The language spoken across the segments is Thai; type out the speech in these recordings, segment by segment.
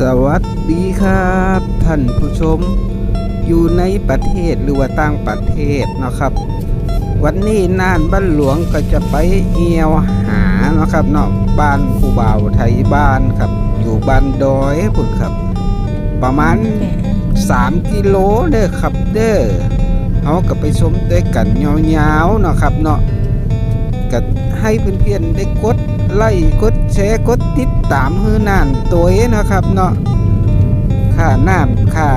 สวัสดีครับ ท่านผู้ชม อยู่ในประเทศหรือว่าต่างประเทศเนาะครับ วันนี้น่านบ้านหลวงก็จะไปเอียวหาเนาะครับเนาะบ้านผู้บ่าวไทยบ้านครับ อยู่บ้านดอยพุ่นครับ ประมาณ 3 กิโลเด้อครับเด้อเอาก็ไปชมด้วยกันยาวๆเนาะครับเนาะก็ให้เพื่อนๆได้กด ไลค์กดแชร์กดติดตามฮือน่านตัวเองนะครับเนาะค่าน้ำค่า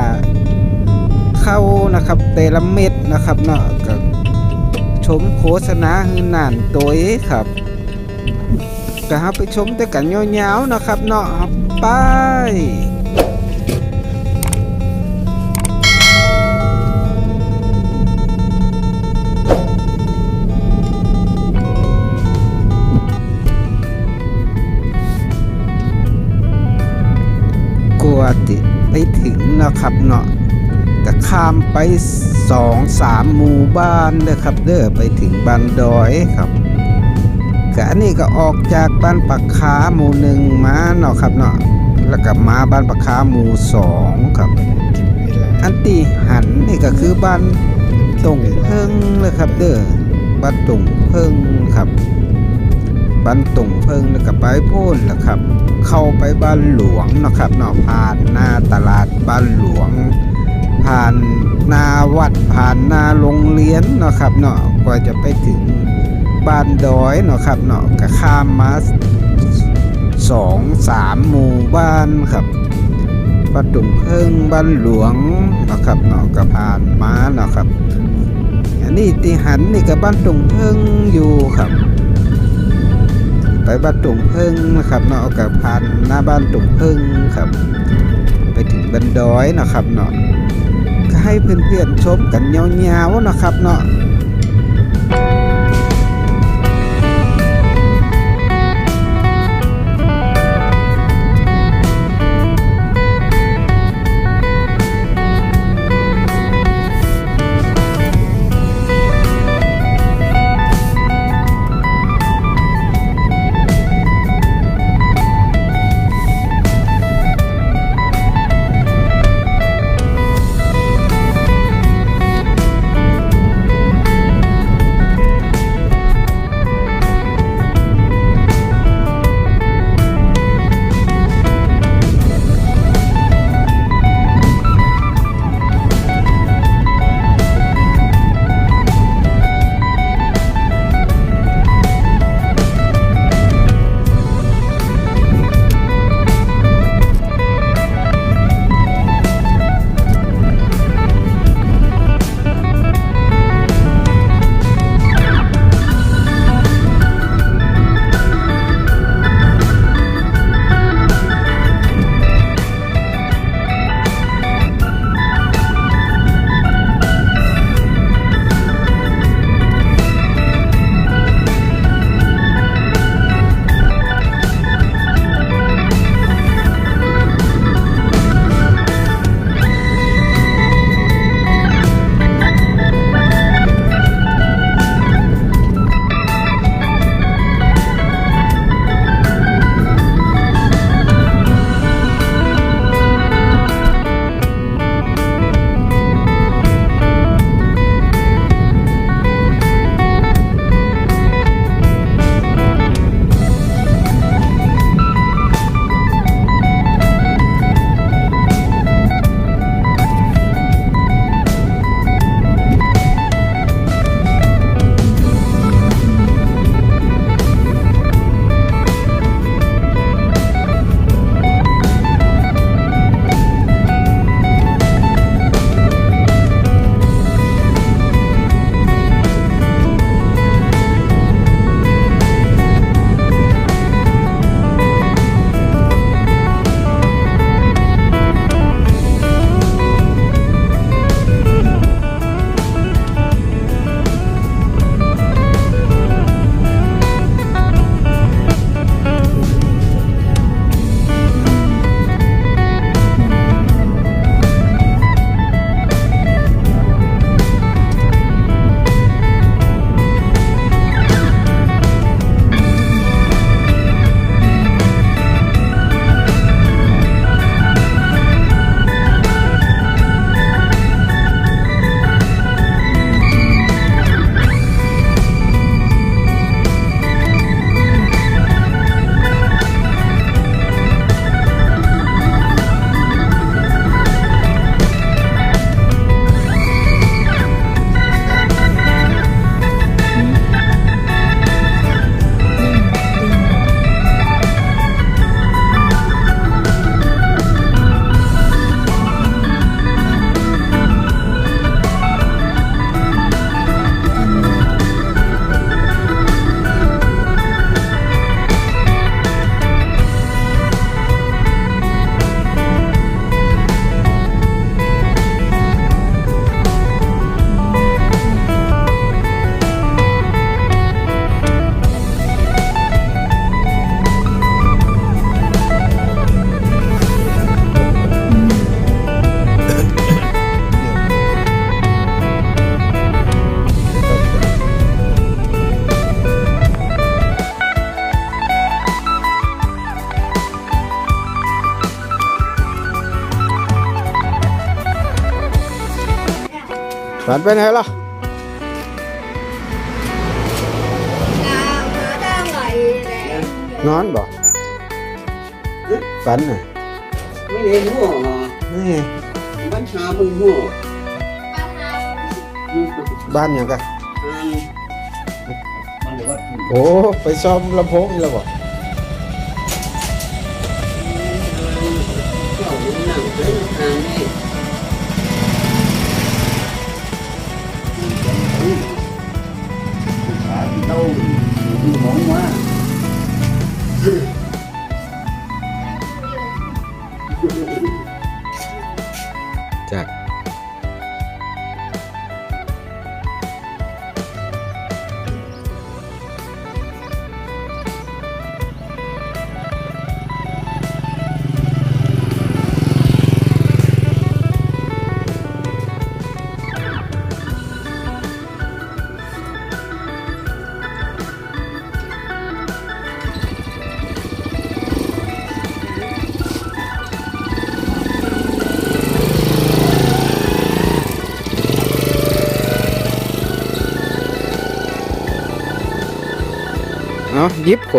เข้านะครับแต่ละเม็ดนะครับเนาะก็ชมโฆษณาฮือน่านตัวเองครับก็เฮาไปชมด้วยกันยาวๆนะครับเนาะไป กลัวติไปถึงนะครับเนาะก็ข้ามไปสองสามหมู่บ้านเด้อครับเด้อไปถึงบ้านดอยครับก็อันนี้ก็ออกจากบ้านปักขาหมู่หนึ่งมาเนาะครับเนาะแล้วก็มาบ้านปักขาหมู่สองครับ อันที่หันนี่ก็คือบ้านตงเพิ่งเลยครับเด้อบ้านตงเพิ่งครับ บ้านตุงเพิ่งแล้วก็ไปพ่นแหละครับ เข้าไปบ้านหลวงนะครับเนาะผ่านหน้าตลาดบ้านหลวง ผ่านหนาวัดผ่านหนาโรงเรียนนะครับเนาะกว่าจะไปถึงบ้านดอยเนาะครับเนาะก็ข้ามมาสองสามหมู่บ้านครับบ้านตุงเพิ่งบ้านหลวงนะครับเนาะก็ผ่านมาเนาะครับอันนี้ที่หันนี่ก็บ้านตุงเพิ่งอยู่ครับ ไปบ้านตุงเพิ่งนะครับเนาะกับผ่านหน้าบ้านตุงเพิ่งครับ ไปถึงบันดอยนะครับเนาะก็ให้เพื่อนๆชมกันยาวๆนะครับเนาะ หนล่ะดาวหาดาวไหลแหละนอนบ่ฝันน่ะไม่เห็นหัวนี่มันหามึงหัวบ้านหยังกันมันเลยว่าโอ้ ไปซ่อมลำโพงอีกแล้วบ่ ขาเ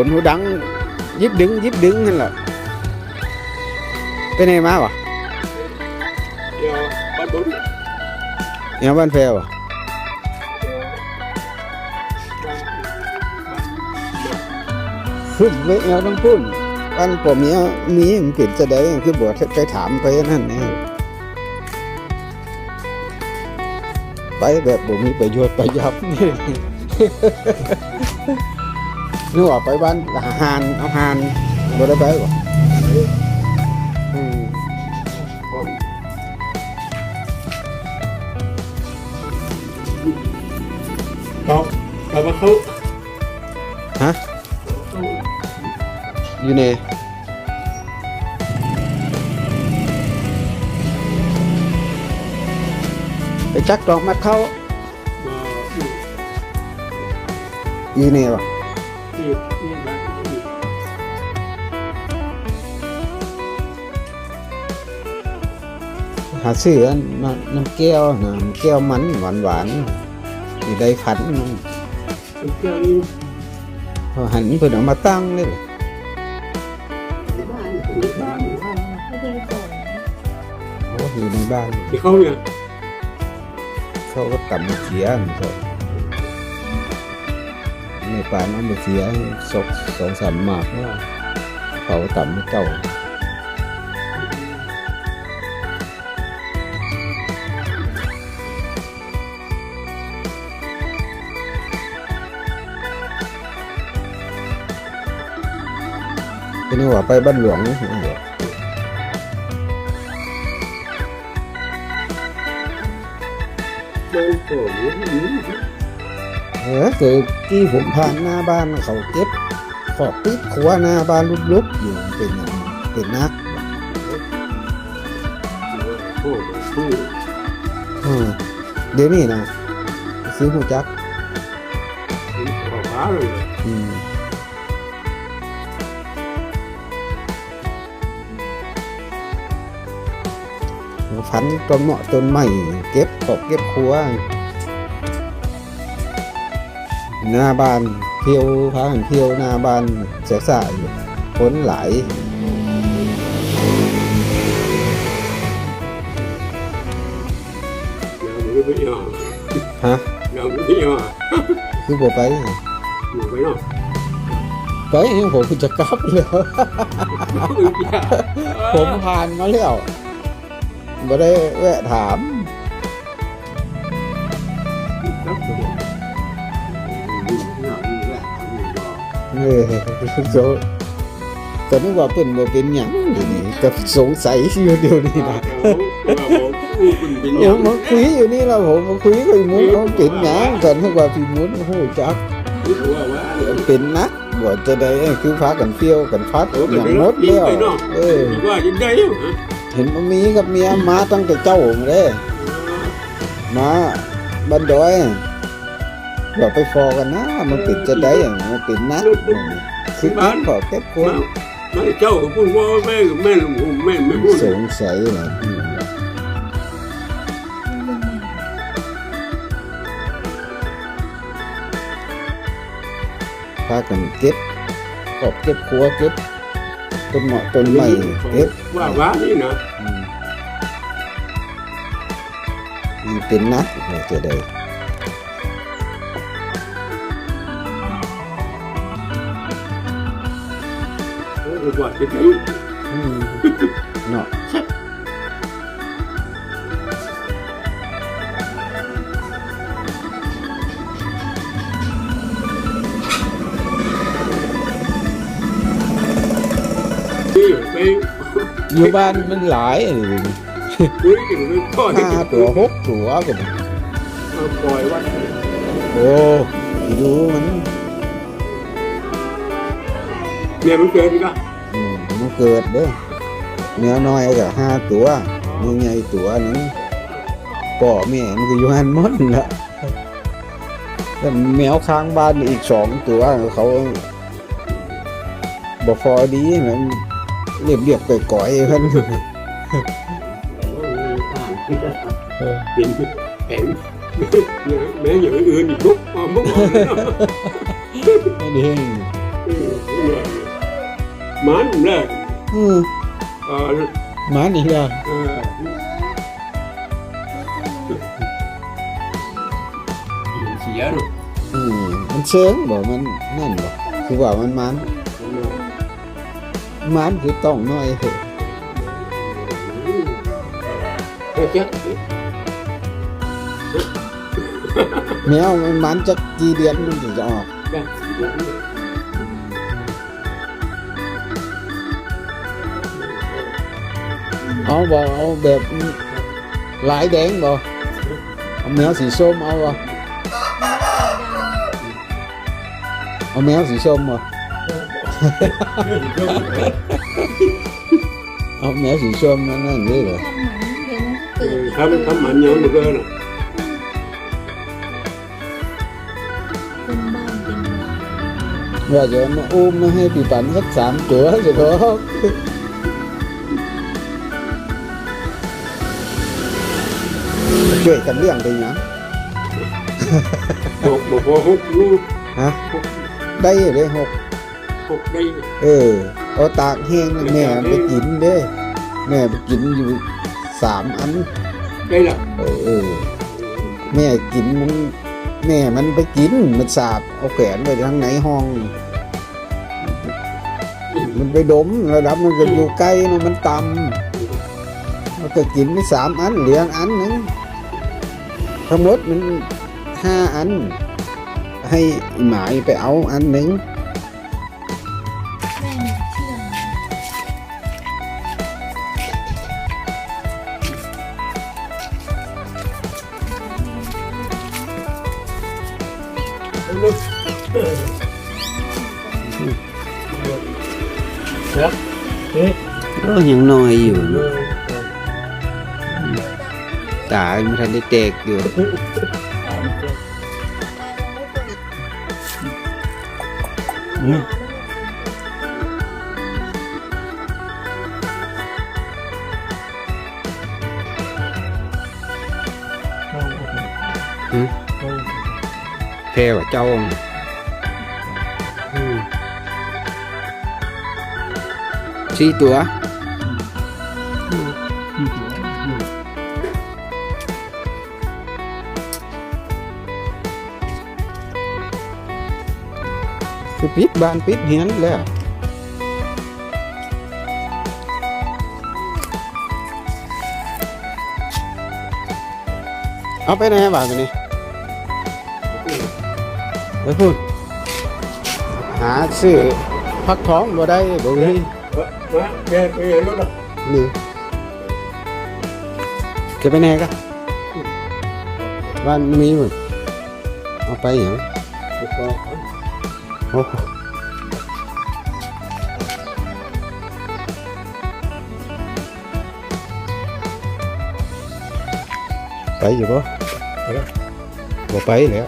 นหูดัง ยิบดึง ยิบดึงนั่นแหละไปไหนมาวะเดี๋ยวบ้านบุญยังบ้านแพรวะขึ้นไปเอาต้องพุ่นบ้านผมเมียมีมันเปลี่ยนจะได้คือบวชไปถามไปนั่นนี่ไปแบบบ่มีประโยชน์ประยับนี่ นึกว่าไปบ้านอาหารเอาหารบ่ได้ไปบ่อืมเขาเขามาเขาฮะอยู่ในไปจักดอกมาเข้าอยู่ในบ่หาซื้ออันน้ำน้ำแก้วน้ำแก้วมันหวานหวานๆอยู่ได้ขันมันเจ้านี่พอหันเพิ่นเอามาตั้งเลยล่ะบ้านบ้านไม่ได้ส่งโอ้อยู่ในบ้านที่เขาเนี่ยเขาก็กลับมาเสียนี่เขาในป่านเอามาเสียสองสองสามหมากว่าเขาต่ำไม่เจ้า เป็นว่าไปบ้านหลวงนี่เดี๋ยวเออเกิดที่ผมผ่านหน้าบ้านเขาเก็บขอบปิดขัวหน้าบ้านลุกๆอยู่เป็นเป็นนักเออเดี๋ยวนี้นะซื้อหูจักอืม ฝันต้นเหมาะต้นใหม่เก็บขอบเก็บครัวหน้าบ้านเที่ยวพากันเที่ยวหน้าบ้านเสียสายอยู่ฝนไหลายเราไม่ไปอะฮะเราไม่ไปอะคือบ่ไปอยู่ไปเนาะไปยังผมจะกลับแล้วผมผ่านมาแล้ว บ่ได้แวะถามเออโซก็นึกว่าเป็นบ่เป็นหยังเดี๋ยวนี้ก็สงสัยอยู่เดี๋ยวนี้นะเดี๋ยวมาคุยอยู่นี่แล้วผมมาคุยกับพี่มุ้นเขาเป็นหยังก็นึกว่าพี่มุ้นโอ้โหจักเป็นนักบ่จะได้คือพากันเที่ยวกันพัดอย่างหมดแล้วเออว่าจะได้ เห็นบ่มีกับเมียมาตั้งแต่เจ้าเลยมาบันดอยอย่ไปฟอกันนะมันเป็นจะได้อย่างมันเป็นนะคือมันขอแค่คนไม่เจ้าพูดว่าแม่แม่ผมแม่ไม่พูดสงสัยนะพากันเก็บขอบเก็บครัวเก็บ ต้นเหมาะต้นไม้เก็บว่าว่านี่นะอืมมันเป็นนักเราจะได้โอ้ว่าจะไปอืมเนาะ อยู่บ้านมันหลายอันนี้คุยกันไปพ่อที่ห้าตัวหกตัวก็บ่ปล่อยวัดโอ้ดูมันเนี่ยมันเกินก็อืมมันเกิดเด้อเนื้อน้อยก็ห้าตัวเนื้อใหญ่ตัวหนึงป่อแม่มันก็อยู่หันหมดละแล้วแมวค้างบ้านอีกสองตัวเขาบ่พอดีมัน เรียบเรียบๆก่อยเพิ่อนเป็นแข็งแม้อย่างอื่นอีกทุกมาเมื่อวานนี่มันเลยอืมเออหมานี่ล่ะเสียเนาะอืมมันเชิงบ่มันนั่นบ่คือว่ามันมัน มันคือต้องน้อยเถอะเออจ๊แมวมันมันจะกี่เดือนมันถึงจะออกจ๊ะเอาบ่เอาแบบหลายแดงบ่เอาแมวสีส้มเอาบ่เอาแมวสีส้มบ่ เอาแมวสีส้มนั่นนั่นนี่เหรอทำหมันเดี๋ยวมันก็เกิดอีกทำทำมันยังมันก็เนาะเป็นบ้านเป็นเมืองว่าจะมาอุ้มมาให้ปีปันสักสามตัวจะพอช่วยกันเลี้ยงไปหยังบอกบอกพอหกลูกฮะ ได้เลยหก หกได้เออเอาตากแห้งแม่ไปกินเด้แม่ไปกินอยู่สามอันได้ละเออเออแม่กินมันแม่มันไปกินมันสาบเอาแขวนไว้ทางไหนห้อง มันไปดมระดับมันก็อยู่ใกล้นะมันต่ำมันก็กินไปสามอันเหลืองอันหนึงทั้งหมดมันห้าอัน ให้หมายไปเอาอันหนึ่ง ก็ยังน้อยอยู่เนอะตามันทันได้แตกอยู่แพ้ว่าเจ้าสี่ตัว คือปิดบานปิดเฮียนแล้วเอาไปไหนบ้านไปนี่ไปพูดหาซื้อพักท้องบ่ได้บ่มีแม่ไปเห็นรถอะนี่จะไปไหนกันบ้านมีมั้ยเอาไปยัง โอ้โหไปอยู่ปะบ่ไปแล้ว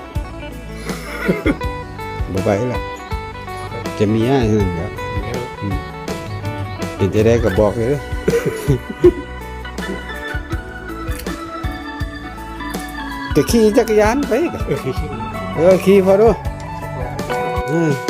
บ่ไปแล้วจะมีอะไรนั่นเดี๋ยวเป็นจะได้ก็บอกเลยเด้อก็ขี่จักรยานไปก็เออขี่พอดู เ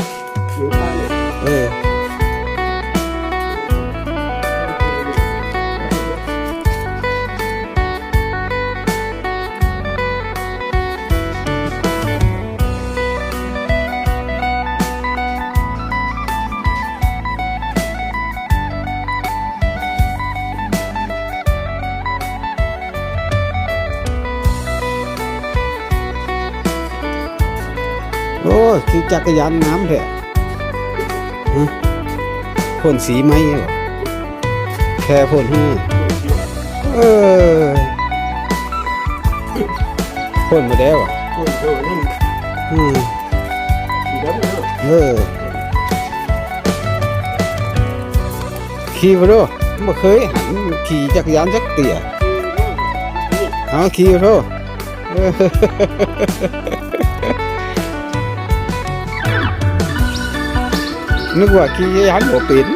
จักรยานน้ำแท้ฮะพ่นสีไหมเหรอแค่พ่นให้เออพ่นมาแล้วอะคนเท่านั้นอืมสีดำเนาะเออขี่มาดูไม่เคยหันขี่จักรยานจักเตี่ยเอาขี่มาดูเอ นึกว่าขี่จักรยานหัวปิ่น